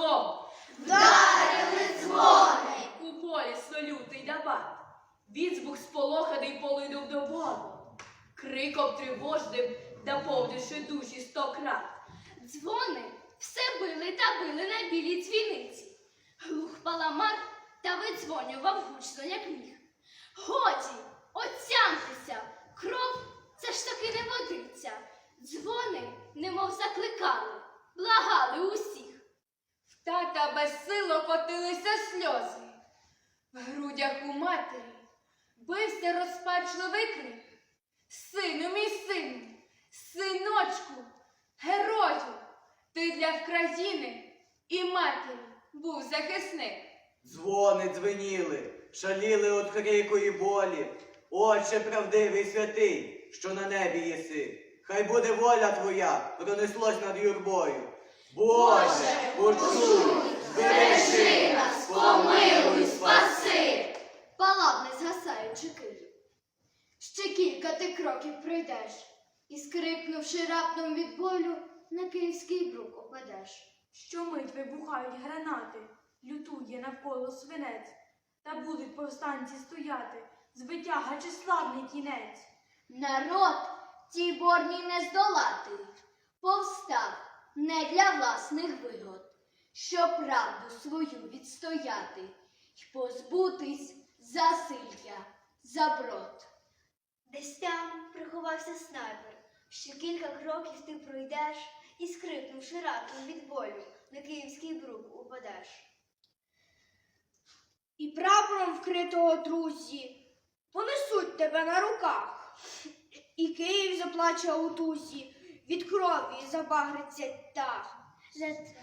слово. Вдарили дзвони. У полі солютий дабат. Відзвук сполоханий полинув до горла. Криком тривожним, наповнивши душі сто крат. Дзвони все били та били на білій дзвіниці. Глух паламар та видзвонював гучно, як міг. Годі, отці! Котилися сльози. В грудях у матері бився розпачливий крик. Сину, мій сину, синочку, герою, ти для країни і матері був захисник. Дзвони дзвеніли, шаліли от крику і болі. Отче правдивий святий, що на небі єси. Хай буде воля твоя, пронеслось над юрбою. Боже, почуй, збережи нас, помилуй, спаси. Палав не згасаючи Київ. Ще кілька ти кроків пройдеш, і, скрикнувши раптом від болю, на київський брук опадеш. Щомить вибухають гранати, лютує навколо свинець, та будуть повстанці стояти, звитяга чи славний кінець. Народ тій борній не здолати, повстав не для власних вигод, щоб правду свою відстояти й позбутись засилля, заброд. Десь там приховався снайпер. Ще кілька кроків ти пройдеш і, скрипнувши раком від болю, на київський брук упадеш. І прапором вкритого друзі понесуть тебе на руках. І Київ заплаче у тузі, від крові забагриться так.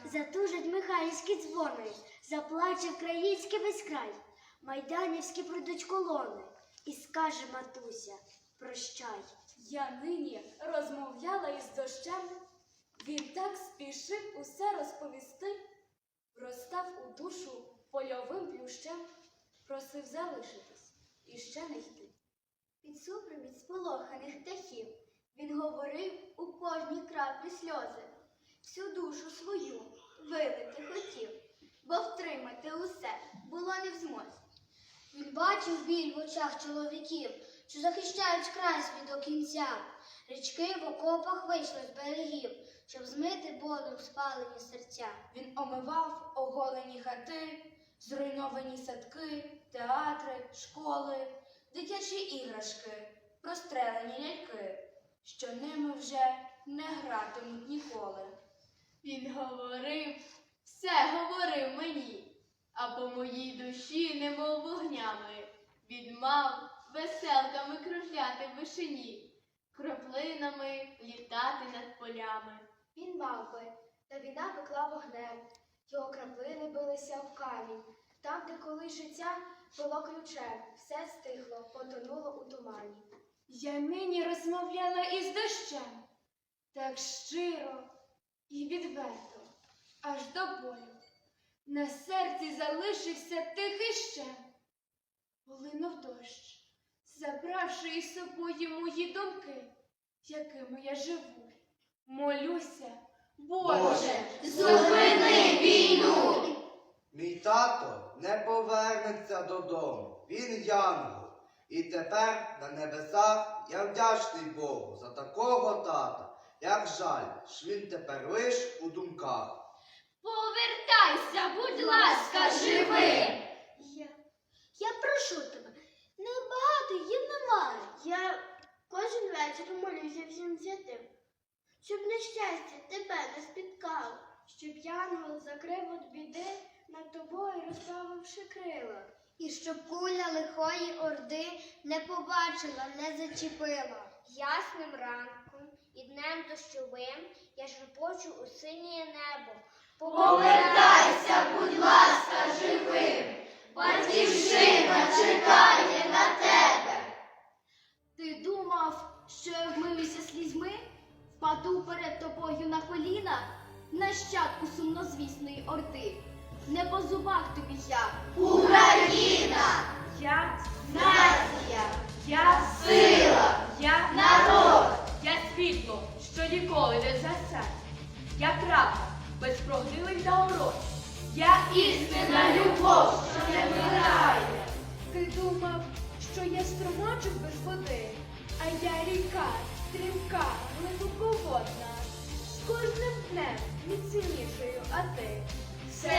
Затужать михайлівські дзвони, заплаче український весь край. Майданівські пройдуть колони, і скаже матуся, прощай. Я нині розмовляла із дощем, він так спішив усе розповісти, розстав у душу польовим плющем, просив залишитись і ще не йти. Під супровід сполоханих птахів він говорив у кожній краплі сльози, всю душу свою вилити хотів, бо втримати усе було не в змозі. Він бачив біль в очах чоловіків, що захищають край свій до кінця. Річки в окопах вийшли з берегів, щоб змити болем спалені серця. Він омивав оголені хати, зруйновані садки, театри, школи, дитячі іграшки, прострелені ляльки, що ними вже не гратимуть ніколи. Він говорив, все говорив мені, а по моїй душі, немов вогнями, він мав веселками кружляти в вишині, краплинами літати над полями. Він мав би, та війна пекла вогнем, його краплини билися в камінь. Там, де колись життя було ключем, все стихло, потонуло у тумані. Я нині розмовляла із дощем, так щиро і відверто, аж до болю. На серці залишився тихий щем. Полинув дощ, забравши із собою мої думки, якими я живу. Молюся, Боже, зупини війну! Мій тато не повернеться додому. Він янгол. І тепер на небесах я вдячний Богу за такого тата. Як жаль, що він тепер лиш у думках. Повертайся, будь ласка, живим! Я, я прошу тебе, небагато їм немає. Я кожен вечір молюся всім святим, щоб нещастя тебе не спіткало, щоб янгол закрив від біди над тобою, розправивши крила. І щоб куля лихої орди не побачила, не зачепила. Ясним ранком і днем дощовим я шепочу у синє небо. Повертайся, будь ласка, живим! Батьківщина чекає на тебе! Ти думав, що я вмиюся слізьми, впаду перед тобою на коліна, нащадку сумнозвісної орди. Не по зубах тобі я, Україна! Я, Нація! я Сила! я Народ! Я світло, що ніколи не згасає. Я правда, без прогнилих загород. Я Істинна любов, що не вмирає! ти думав, що я струмочок без води, а я ріка, стрімка, глибоководна, з кожним днем міцнішою, а ти. Все